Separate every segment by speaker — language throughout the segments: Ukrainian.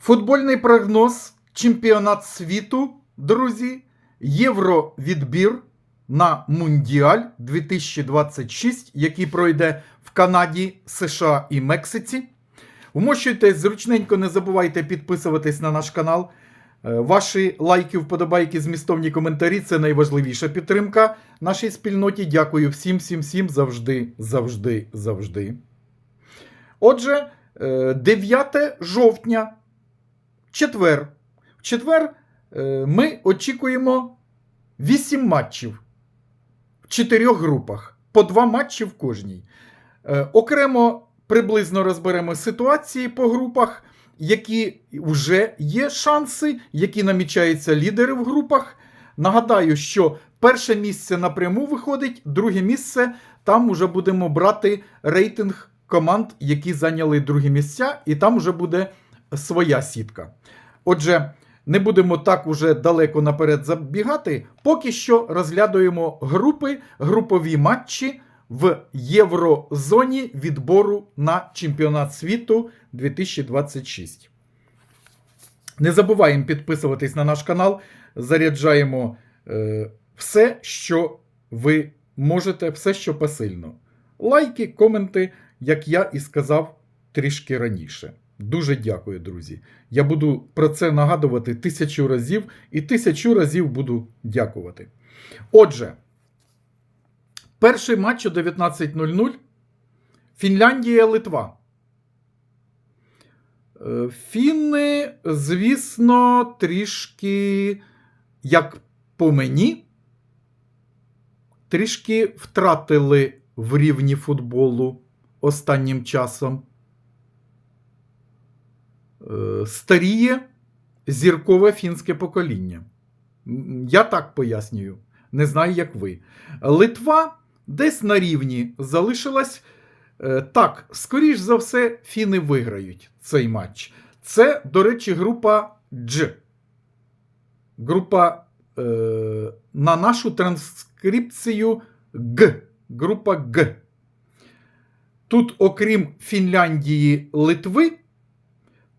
Speaker 1: Футбольний прогноз, чемпіонат світу, друзі, євровідбір на Мундіаль 2026, який пройде в Канаді, США і Мексиці. Вмощуйтесь зручненько, не забувайте підписуватись на наш канал. Е, Ваші лайки, вподобайки, змістовні коментарі це найважливіша підтримка нашій спільноті. Дякую всім, всім, всім завжди, завжди, завжди. Отже, е, 9 жовтня, четвер. В четвер е, ми очікуємо 8 матчів в чотирьох групах, по два матчі в кожній. Е, Окремо приблизно розберемо ситуації по групах, які вже є шанси, які намічаються лідери в групах. Нагадаю, що перше місце напряму виходить, друге місце там вже будемо брати рейтинг команд, які зайняли другі місця, і там вже буде своя сітка. Отже, не будемо так уже далеко наперед забігати. Поки що розглядуємо групи, групові матчі в єврозоні відбору на чемпіонат світу 2026. Не забуваємо підписуватись на наш канал. Заряджаємо е, все, що ви можете, все, що посильно. Лайки, коменти, як я і сказав трішки раніше. Дуже дякую, друзі. Я буду про це нагадувати тисячу разів і тисячу разів буду дякувати. Отже, перший матч о 19.00. Фінляндія-Литва. Е, Фінни, звісно, трішки, як по мені, трішки втратили в рівні футболу останнім часом. Е, Старіє зіркове фінське покоління. Я так пояснюю. Не знаю, як ви. Литва десь на рівні залишилась. Е, Так, скоріш за все, фіни виграють цей матч. Це, до речі, група Дж. Група е, на нашу транскрипцію Г. Група Г. Тут, окрім Фінляндії, Литви,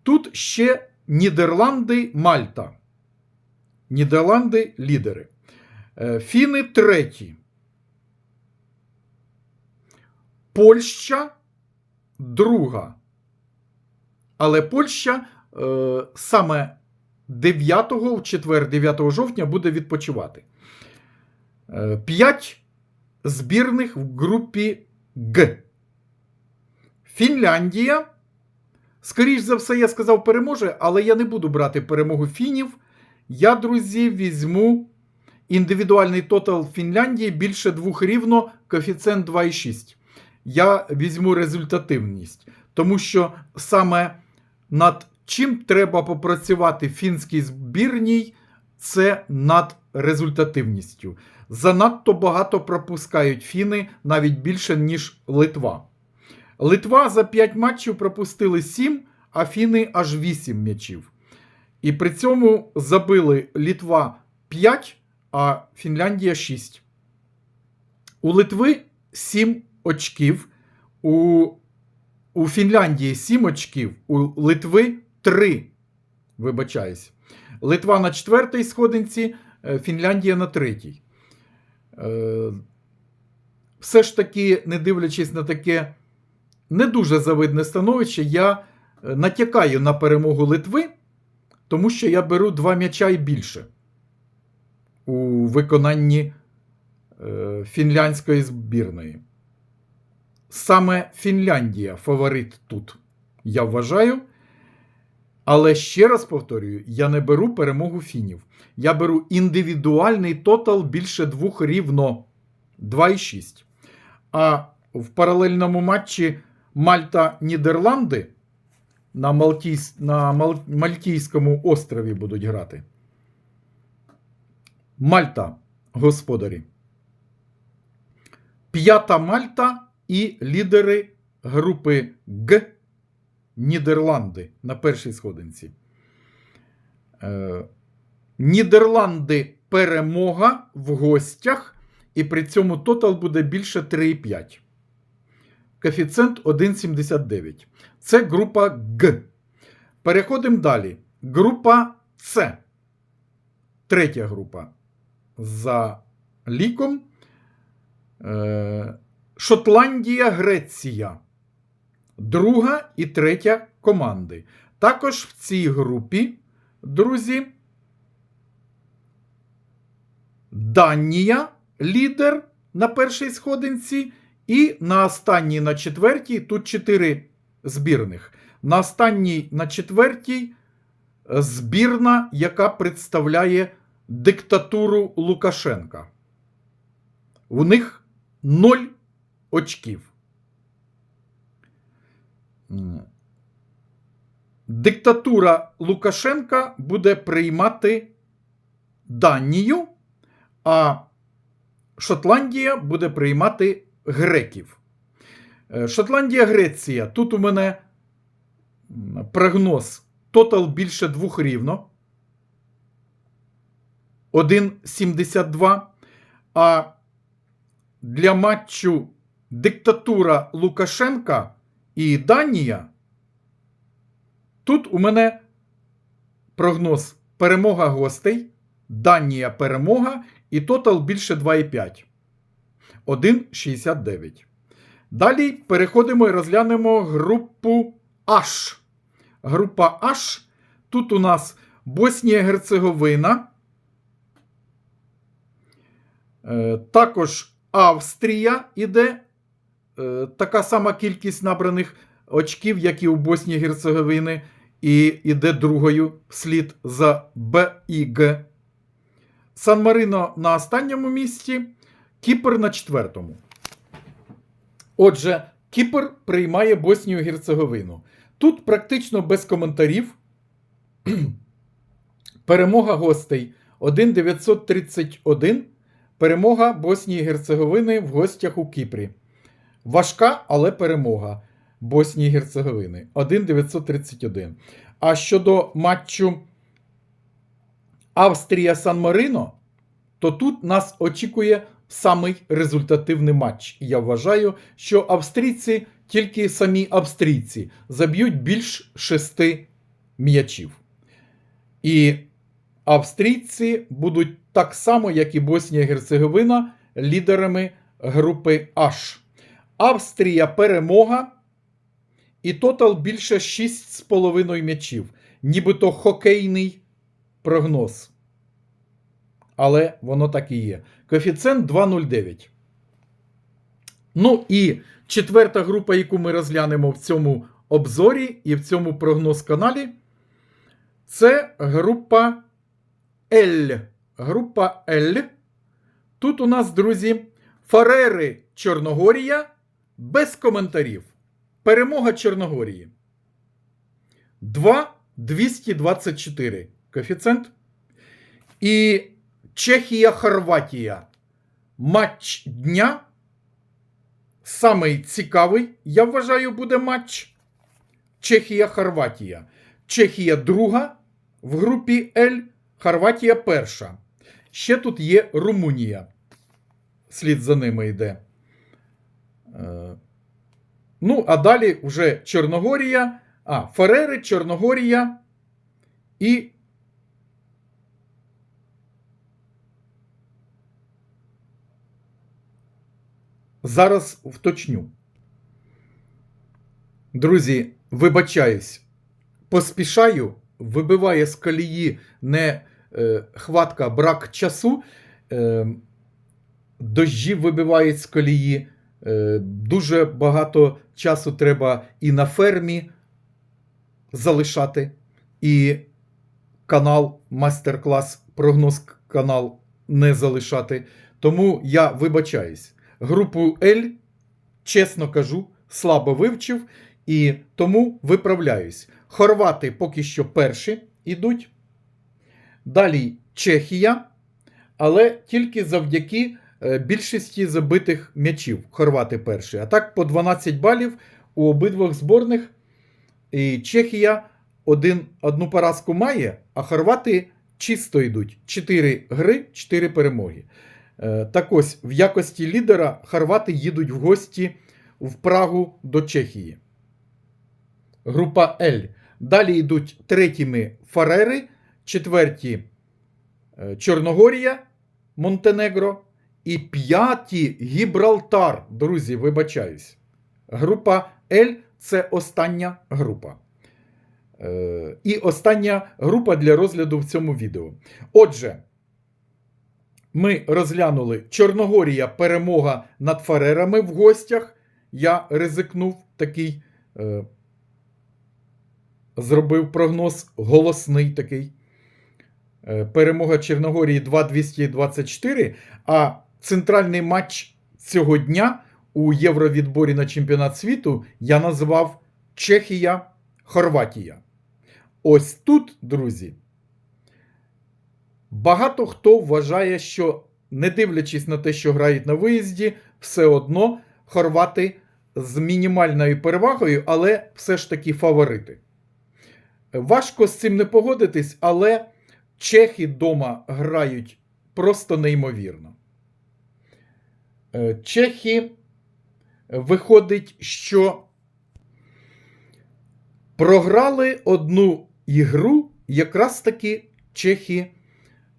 Speaker 1: тут ще Нідерланди, Мальта. Нідерланди лідери. Е, Фіни треті. Польща друга. Але Польща е, саме 9 в четвер, 9 жовтня буде відпочивати. Е, П'ять збірних в групі Г. Фінляндія. Скоріш за все, я сказав, переможе, але я не буду брати перемогу фінів. Я, друзі, візьму індивідуальний тотал Фінляндії більше двох рівно, коефіцієнт 2,6 я візьму результативність, тому що саме над чим треба попрацювати фінській збірній, це над результативністю. Занадто багато пропускають фіни навіть більше, ніж Литва. Литва за 5 матчів пропустили 7, а фіни аж 8 м'ячів. І при цьому забили Литва 5, а Фінляндія 6. У Литви 7 очків. У, у Фінляндії 7 очків, у Литви 3. Вибачаюсь. Литва на четвертій сходинці, е, Фінляндія на третій. Е, Все ж таки, не дивлячись на таке не дуже завидне становище, я е, натякаю на перемогу Литви, тому що я беру два м'яча і більше у виконанні е, фінляндської збірної. Саме Фінляндія фаворит тут, я вважаю. Але ще раз повторюю: я не беру перемогу фінів. Я беру індивідуальний тотал більше двох рівно 2,6. А в паралельному матчі Мальта-Нідерланди на, Малтійсь... на Мал... Мальтійському острові будуть грати. Мальта, господарі. П'ята Мальта і лідери групи Г Нідерланди на першій сходинці. Е, Нідерланди перемога в гостях, і при цьому тотал буде більше 3,5. Коефіцієнт 1,79. Це група Г. Переходимо далі. Група С. Третя група. За ліком. Е, Шотландія, Греція. Друга і третя команди. Також в цій групі, друзі, Данія, лідер на першій сходинці, і на останній на четвертій, тут чотири збірних. На останній на четвертій е, збірна, яка представляє диктатуру Лукашенка. У них 0 очків. Диктатура Лукашенка буде приймати Данію, а Шотландія буде приймати греків. Е, Шотландія, Греція. Тут у мене прогноз тотал більше двох рівно. 1,72. А для матчу диктатура Лукашенка і Данія. Тут у мене прогноз перемога гостей, Данія перемога і тотал більше 2,5. 1,69. Далі переходимо і розглянемо групу H. Група H. Тут у нас Боснія Герцеговина. Е, Також Австрія іде. Е, Така сама кількість набраних очків, як і у Боснії Герцеговини, і іде другою вслід за Б і Г. Сан Марино на останньому місці, Кіпр на четвертому. Отже, Кіпр приймає Боснію Герцеговину. Тут практично без коментарів. Перемога гостей 1,931. Перемога Боснії Герцеговини в гостях у Кіпрі. Важка, але перемога Боснії і Герцеговини 1,931. А щодо матчу Австрія-Сан Марино, то тут нас очікує самий результативний матч. І я вважаю, що австрійці, тільки самі австрійці, заб'ють більш шести м'ячів. І австрійці будуть так само, як і Боснія Герцеговина, лідерами групи H. Австрія перемога. І тотал більше 6,5 м'ячів. Нібито хокейний прогноз. Але воно так і є. Коефіцієнт 2,09. Ну і четверта група, яку ми розглянемо в цьому обзорі і в цьому прогноз каналі, це група L. Група L. Тут у нас, друзі, Фарери Чорногорія без коментарів. Перемога Чорногорії. 2,224 коефіцієнт. І Чехія-Хорватія. Матч дня. Самий цікавий, я вважаю, буде матч. Чехія-Хорватія. Чехія друга в групі L, Хорватія перша. Ще тут є Румунія. Слід за ними йде. Е, Ну, а далі вже Чорногорія, а, Ферери, Чорногорія і. Зараз вточню. Друзі, вибачаюсь, поспішаю, вибиває з колії не е, хватка, брак часу. Е, дощі вибивають з колії. Е, Дуже багато часу треба і на фермі залишати, і канал, майстер-клас, прогноз канал не залишати. Тому я вибачаюсь. Групу L, чесно кажу, слабо вивчив і тому виправляюсь. Хорвати поки що перші йдуть. Далі Чехія, але тільки завдяки е, більшості забитих м'ячів. Хорвати перші. А так по 12 балів у обидвох зборних. І Чехія один, одну поразку має, а хорвати чисто йдуть. 4 гри, 4 перемоги. Е, Так ось, в якості лідера хорвати їдуть в гості в Прагу до Чехії. Група L. Далі йдуть третіми Фарери, четверті е, Чорногорія, Монтенегро і п'яті Гібралтар. Друзі, вибачаюсь. Група L це остання група. Е, І остання група для розгляду в цьому відео. Отже, ми розглянули Чорногорія перемога над Фарерами в гостях. Я ризикнув такий, е, зробив прогноз голосний такий. Е, перемога Чорногорії 2-224. А центральний матч цього дня у Євровідборі на чемпіонат світу я назвав Чехія-Хорватія. Ось тут, друзі, багато хто вважає, що не дивлячись на те, що грають на виїзді, все одно хорвати з мінімальною перевагою, але все ж таки фаворити. Важко з цим не погодитись, але чехи вдома грають просто неймовірно. Е, Чехи виходить, що програли одну ігру якраз таки чехи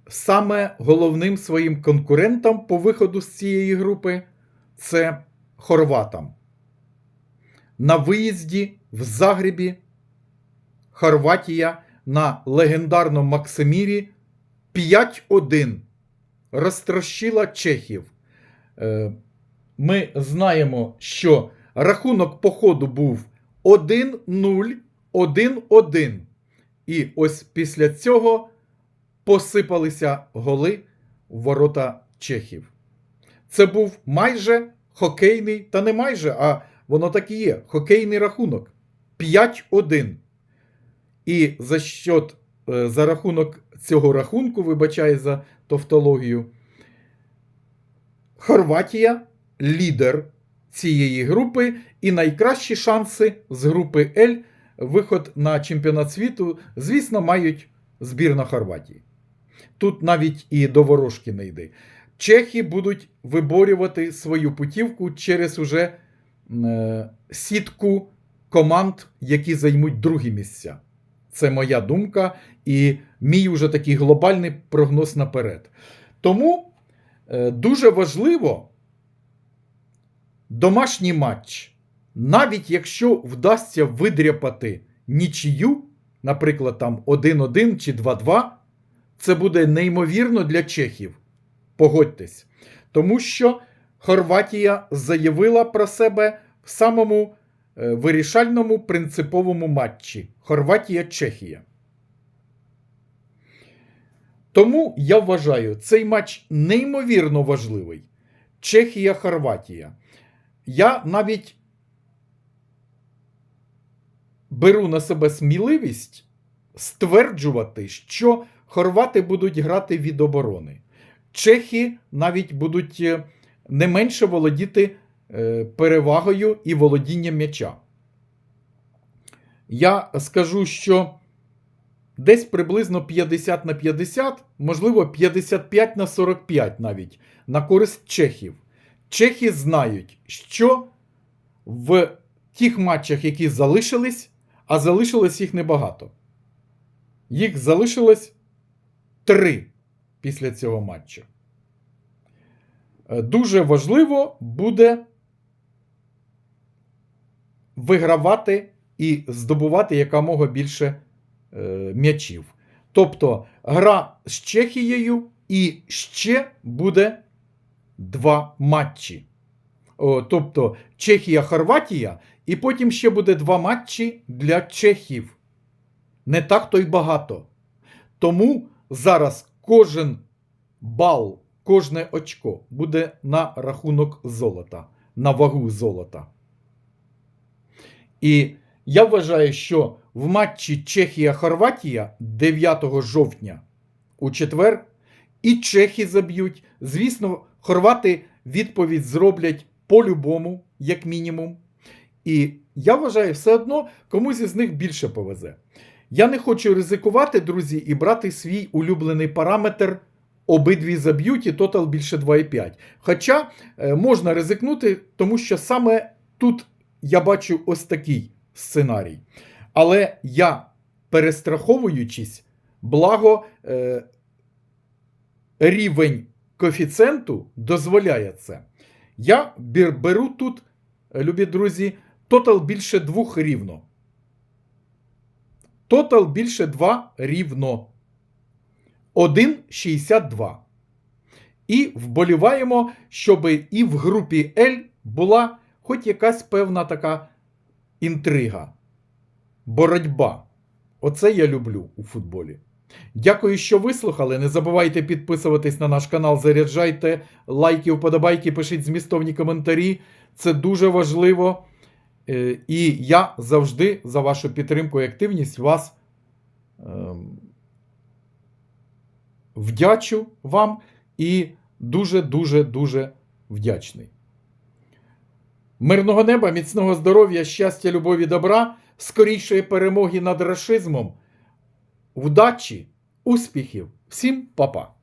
Speaker 1: саме головним своїм конкурентом по виходу з цієї групи це хорватам. На виїзді в Загребі Хорватія на легендарному Максимірі 5-1 розтрощила чехів. Е, Ми знаємо, що рахунок по ходу був 1-0, 1-1. І ось після цього посипалися голи в ворота чехів. Це був майже хокейний, та не майже, а воно так і є. Хокейний рахунок 5-1. І за счет, е, за рахунок цього рахунку, вибачаю за тавтологію, Хорватія лідер цієї групи, і найкращі шанси з групи L виход на чемпіонат світу, звісно, мають збірна Хорватії. Тут навіть і до ворожки не йде. Чехи будуть виборювати свою путівку через уже е, сітку команд, які займуть другі місця. Це моя думка і мій уже такий глобальний прогноз наперед. Тому е, дуже важливо домашній матч. Навіть якщо вдасться видряпати нічию, наприклад, там 1-1 чи 2-2, це буде неймовірно для чехів. Погодьтесь. Тому що Хорватія заявила про себе в самому е, вирішальному принциповому матчі Хорватія-Чехія. Тому я вважаю, цей матч неймовірно важливий. Чехія-Хорватія. Я навіть беру на себе сміливість стверджувати, що хорвати будуть грати від оборони. Чехи навіть будуть е, не менше володіти е, перевагою і володінням м'яча. Я скажу, що десь приблизно 50 на 50, можливо, 55 на 45 навіть на користь чехів. Чехи знають, що в тих матчах, які залишились, а залишилось їх небагато. Їх залишилось три після цього матчу. Е, Дуже важливо буде вигравати і здобувати якомога більше е, м'ячів. Тобто гра з Чехією і ще буде два матчі. О, тобто Чехія-Хорватія, і потім ще буде два матчі для чехів. Не так то й багато. Тому зараз кожен бал, кожне очко буде на рахунок золота, на вагу золота. І я вважаю, що в матчі Чехія-Хорватія 9 жовтня у четвер і чехи заб'ють. Звісно, хорвати відповідь зроблять по-любому, як мінімум. І я вважаю, все одно комусь із них більше повезе. Я не хочу ризикувати, друзі, і брати свій улюблений параметр. Обидві заб'ють і тотал більше 2,5. Хоча е, можна ризикнути, тому що саме тут я бачу ось такий сценарій. Але я, перестраховуючись, благо е, рівень коефіцієнту дозволяє це. Я беру тут, е, любі друзі, тотал більше двох рівно. Тотал більше 2 рівно. 1,62. І вболіваємо, щоб і в групі L була хоч якась певна така інтрига, боротьба. Оце я люблю у футболі. Дякую, що вислухали. Не забувайте підписуватись на наш канал, заряджайте лайки, вподобайки, пишіть змістовні коментарі. Це дуже важливо. Е, І я завжди за вашу підтримку і активність вас ем, вдячу вам і дуже-дуже дуже вдячний. Мирного неба, міцного здоров'я, щастя, любові, добра, скорішої перемоги над рашизмом, вдачі, успіхів. Всім па-па!